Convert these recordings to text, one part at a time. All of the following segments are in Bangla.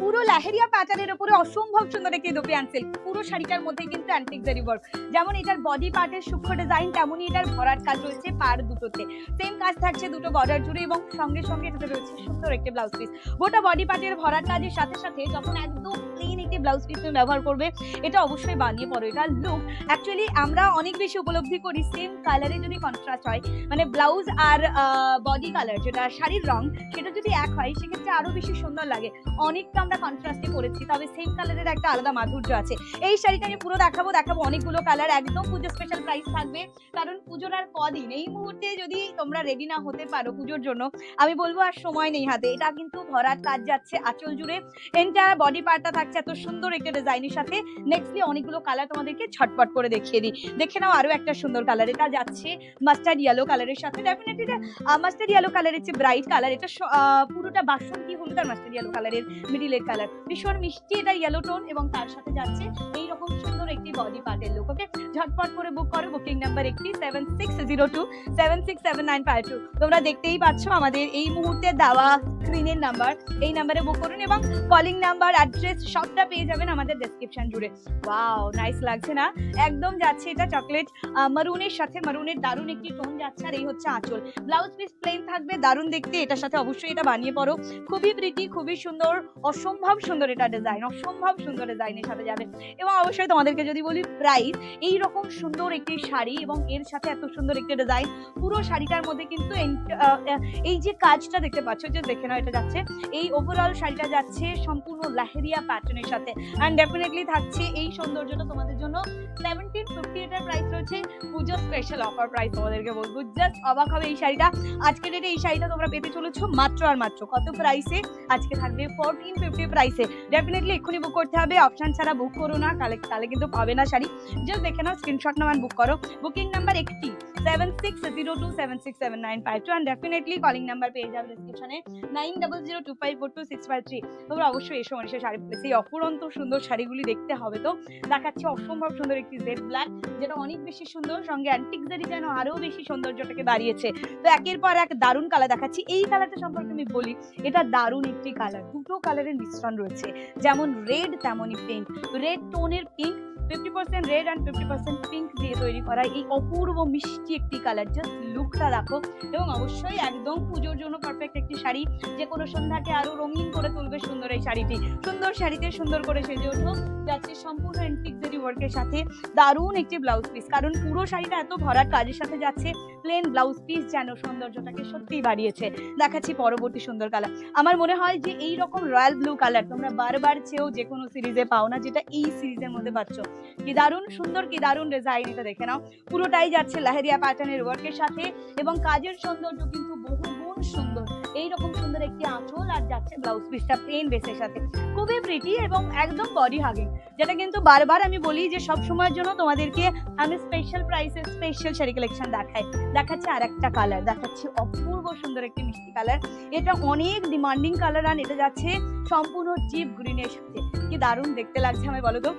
পুরো লাহেরিয়া প্যাটার্নের উপরে অসম্ভব সুন্দর একটি দোপিয়ান সিল্ক পুরো শাড়িটার মধ্যে কিন্তু অ্যান্টিক জারি ওয়ার্ক যেমন এটার বডি পার্টের সূক্ষ্ম ডিজাইন তেমনই এটার ভরাট কাজ রয়েছে পার দুটোতে। সেম কাজ থাকছে দুটো বর্ডার জুড়ে এবং সঙ্গে সঙ্গে এটাতে রয়েছে সুন্দর একটি ব্লাউজ পিস গোটা বডি পার্টের ভরাট কাজের সাথে সাথে যখন একদম প্লেন একটি ব্লাউজ পিস তুমি ব্যবহার করবে, এটা অবশ্যই বানিয়ে পড়ো এটা লুক অ্যাকচুয়ালি আমরা অনেক বেশি উপলব্ধি করি সেম কালারে যদি কন্ট্রাস্ট হয় মানে ব্লাউজ আর বডি কালার যেটা শাড়ির রং, সেটা যদি এক হয়, সেক্ষেত্রে আরও বেশি সুন্দর লাগে। অনেকটা আমরা কন্ট্রাস্টে করেছি তবে সেম কালারের একটা আলাদা মাধুর্য আছে। এই শাড়িটা আমি পুরো দেখাবো দেখাবো অনেকগুলো কালার একদম পুজো স্পেশাল প্রাইস থাকবে। কারণ পুজোর আর কদিন, এই মুহূর্তে যদি তোমরা রেডি না হতে পারো পুজোর জন্য, আমি বলব আর সময় নেই হাতে। এটা কিন্তু ভরাট কাজ যাচ্ছে আঁচল জুড়ে। এন্টার বডি পার্টটা থাকছে এত সুন্দর একটা ডিজাইনের সাথে। নেক্সটলি অনেকগুলো কালার তোমাদেরকে ছটপট করে দেখিয়ে দিই। দেখে নাও আরও একটা সুন্দর কালার এটা যাচ্ছে মাস্টার্ড ইয়েলো কালারের সাথে। ডেফিনেটলি এটা মাস্টার্ড ইয়েলো কালারের যে ব্রাইট কালার এটা পুরোটা বাসন্তী হলুদ আর মাস্টার্ড ইয়েলো কালারের মিডিলের কালার। ভীষণ মিষ্টি এটা ইয়েলো টোন এবং তার সাথে যাচ্ছে এই রকম সুন্দর একটি বডি পার্টের লুক ওকে ঝটপট করে বুক করো বুকিং নাম্বার একটি seven six zero two seven six seven nine five two তোমরা দেখতেই পাচ্ছ আমাদের এই মুহূর্তে দেওয়া স্ক্রিনের নাম্বার এই নাম্বারে বুক করুন এবং কলিং নাম্বার অ্যাড্রেস সবটা পেয়ে যাবেন আমাদের ডেসক্রিপশন জুড়ে। ওয়াও নাইস লাগছে না? একদম যাচ্ছে এটা চকলেট মারুনের সাথে মারুনের দারুণ একটি টোন যাচ্ছে আর এই হচ্ছে আঁচল। ব্লাউজ পিস প্লেন থাকবে, দারুণ দেখতে, এটার সাথে অবশ্যই এটা বানিয়ে পড়ো। খুবই প্রিটি খুবই সুন্দর অসম্ভব সুন্দর এটা ডিজাইন অসম্ভব সুন্দর ডিজাইনের সাথে যাবে। এবং অবশ্যই তোমাদেরকে যদি বলি প্রাইস এই রকম সুন্দর একটি শাড়ি এবং এর সাথে এত সুন্দর একটি ডিজাইন পুরো শাড়িটার মধ্যে কিন্তু এই যে কাজটা দেখতে পাচ্ছ যে দেখে নাও এটা যাচ্ছে। এই ওভারঅল শাড়িটা যাচ্ছে সম্পূর্ণ লাহেরিয়া প্যাটার্নের সাথে। অ্যান্ড ডেফিনেটলি থাকছে এই সৌন্দর্যটা তোমাদের জন্য সেভেন্টিন ফিফটি এটার প্রাইস রয়েছে। পুজো স্পেশাল অফার প্রাইস তোমাদেরকে বলব। জাস্ট অবাক হবে এই শাড়িটা। আজকে ডেটে এই শাড়িটা তোমরা পেতে চলেছো মাত্র আর মাত্র। কত প্রাইসে আজকে থাকবে ফোরটিন ফিফটি প্রাইসে ডেফিনেটলি এক্ষুনি বুক করতে হবে। অপশন ছাড়া বুক করো না। তাহলে কিন্তু পাবে না শাড়ি। জাস্ট দেখে নাও স্ক্রিনশট নাম্বার বুক করো। বুকিং নাম্বার একটি। Seven six zero two seven six seven nine five two and definitely calling number পেয়ে যাবে ডিসক্রিপশনে nine double zero two five four two six five three তোমরা অবশ্যই এসো শাড়ি অফুরন্ত সুন্দর শাড়িগুলি দেখতে হবে তো। অসম্ভব সুন্দর একটি জেড ব্ল্যাক যেটা অনেক বেশি সুন্দর, সঙ্গে যেন আরও বেশি সৌন্দর্যটাকে বাড়িয়েছে। তো একের পর এক দারুণ কালার দেখাচ্ছি। এই কালারটা সম্পর্কে আমি বলি, এটা দারুণ একটি কালার দুটো কালারের মিশ্রণ রয়েছে। যেমন রেড তেমনই পিঙ্ক রেড টোনের pink fifty percent red and fifty percent pink দিয়ে তৈরি করা এই অপূর্ব মিষ্টি একটি কালার জাস্ট লুকটা দেখো এবং অবশ্যই একদম পুজোর জন্য পারফেক্ট একটি শাড়ি। যে কোনো সন্ধ্যাকে আরও রঙিন করে তুলবে সুন্দর এই শাড়িটি। সুন্দর শাড়িতে সুন্দর করে সেজে ওঠো। যাচ্ছে সম্পূর্ণ এন্টিক জারি ওয়ার্কের সাথে। দারুণ একটি ব্লাউজ পিস কারণ পুরো শাড়িটা এত ভরাট কাজের সাথে যাচ্ছে। প্লেন ব্লাউজ পিস যেন সৌন্দর্যটাকে সত্যিই বাড়িয়েছে। দেখাচ্ছি পরবর্তী সুন্দর কালার আমার মনে হয় যে এই রকম রয়্যাল ব্লু কালার তোমরা বারবার চেয়েও যে কোনো সিরিজে পাও না যেটা এই সিরিজের মধ্যে পাচ্ছ। কি দারুণ, সুন্দর, কি দারুণ ডিজাইন এটা দেখে নাও। পুরোটাই যাচ্ছে লাহেরিয়া প্যাটার্নের ওয়ার্কের সাথে এবং কাজের সৌন্দর্য কিন্তু বহুগুণ সুন্দর। এই রকম সুন্দর একটি আঁচল আর যাচ্ছে ব্লাউজ পিসটা প্লেন বেসের সাথে। খুবই প্রিটি এবং একদম বডি হাগিং যেটা কিন্তু বারবার আমি বলি যে সব সময়ের জন্য তোমাদেরকে আমি স্পেশাল প্রাইসে স্পেশাল শাড়ি কালেকশন দেখাই। দেখাচ্ছি আর একটা কালার দেখাচ্ছি অপূর্ব সুন্দর একটি মিষ্টি কালার এটা অনেক ডিমান্ডিং কালার আর এটা যাচ্ছে সম্পূর্ণ ডিপ গ্রিনের সাথে। কি দারুণ দেখতে লাগছে আমি বলো তো?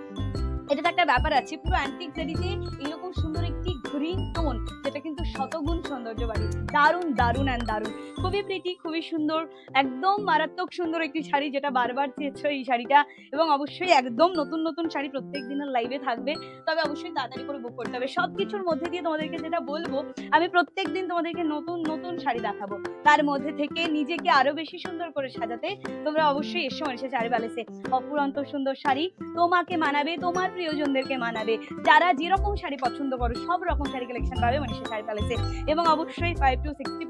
এটা একটা ব্যাপার আছে। পুরো অ্যান্টিক জারিতে এরকম সুন্দর গ্রিন টোন যেটা কিন্তু শতগুণ সৌন্দর্য বাড়িয়েছে দারুণ দারুণ অ্যান্ড দারুণ। খুবই প্রিটি খুবই সুন্দর, একদম মারাত্মক সুন্দর একটি শাড়ি যেটা বারবার চেয়েছো এই শাড়িটা, এবং অবশ্যই একদম নতুন নতুন শাড়ি প্রত্যেক দিনের লাইভে থাকবে, তবে অবশ্যই তাড়াতাড়ি করে বুক করতে হবে। সব কিছুর মধ্যে দিয়ে তোমাদেরকে যেটা বলব, আমি প্রত্যেক দিন তোমাদেরকে নতুন নতুন শাড়ি দেখাবো। তার মধ্যে থেকে নিজেকে আরও বেশি সুন্দর করে সাজাতে তোমরা অবশ্যই এসো এসে শাড়ি প্যালেসে অপুরন্ত সুন্দর শাড়ি তোমাকে মানাবে, তোমার প্রিয়জনদেরকে মানাবে। যারা যেরকম শাড়ি পছন্দ করো, সব রকম শাড়ি কালেকশন পাবে মনীষা শাড়ি প্যালেসে এবং অবশ্যই ফাইভ টু সিক্সটি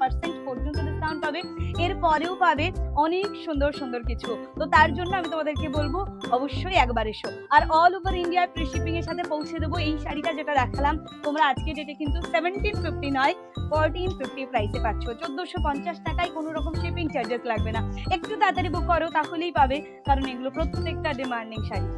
পার্সেন্ট পর্যন্ত ডিসকাউন্ট পাবে। এরপরেও পাবে অনেক সুন্দর সুন্দর কিছু। তো তার জন্য আমি তোমাদেরকে বলব, অবশ্যই একবার এসো। আর অল ওভার ইন্ডিয়ায় ফ্রি শিপিং এর সাথে পৌঁছে দেবো এই শাড়িটা যেটা দেখালাম। তোমরা আজকে ডেটে কিন্তু সেভেন্টিন ফিফটি নয় ফোরটিন ফিফটি প্রাইসে পাচ্ছ। চোদ্দোশো পঞ্চাশ টাকায় কোনো রকম শিপিং চার্জেস লাগবে না। একটু তাড়াতাড়ি বুক করো, তাহলেই পাবে। কারণ এগুলো প্রত্যেকটা ডিমান্ডিং শাড়ি।